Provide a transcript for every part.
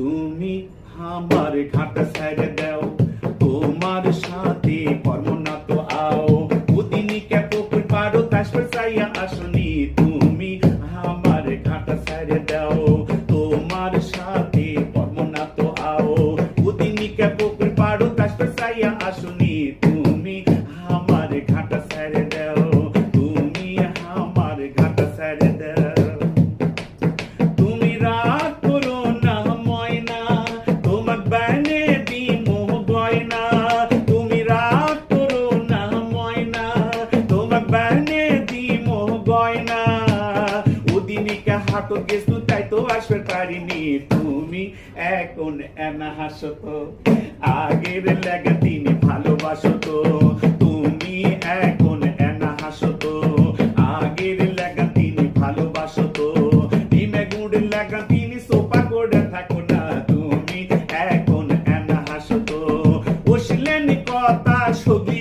তুমি আমার ঘাটা সাইড দাও, তোমার সাথে কর্ম না তো আও। ওদিনই কে পুকুর পারো তাসপর চাইয়া আসনি, তুমি আমার ঘাটা সাইড দাও, তোমার সাথে কর্ম তো আও। ওদিনই কে পুকুর পারো তাসপর চাইয়া আসনি হাতো গেছু, তাই তো আসবে পারিনি। তুমি এখন এনা হাসো তো, আগের লেগে তিনি ভালোবাসো তো। তুমি এখন এনা হাসো তো, আগের লেগা তিনি ভালোবাসো তো। ডিমে গুড় লেগা তিনি সোপা করে থাকো না। তুমি এখন এনা হাসো তো। বসলেন কথা ছবি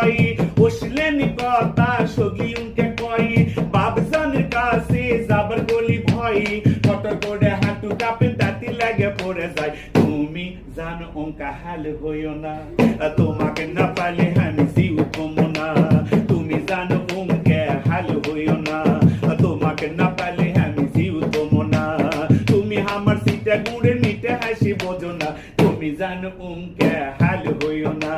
ভয় বসলেন কথা ছবি উনকে কয়। বাবজন কাছে যাবার কলি ভয় ফটো করে হাঁটু কাপে তাতি লাগে পড়ে যায়। তুমি জানো অঙ্কা হাল হইও না, তোমাকে না পালে আমি জিউ না। তুমি জানো অঙ্কে হাল হইও না, তোমাকে না পালে আমি জিউ কমো না। তুমি আমার সিটা গুড়ে নিতে হাসি বোঝো না, তুমি জানো অঙ্কে হাল হইও না।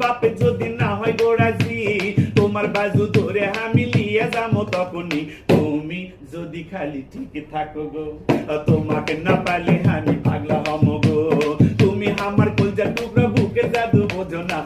বাপে যদি না হয় গোড়াজি তোমার বাজু ধরে আমি লিয়ে যাব তখনই। তুমি যদি খালি ঠিক থাকো গো, তোমাকে না পালে আমি পাগলা হম গো। তুমি আমার কলজা টুকরা বুকে জাদু বোঝো না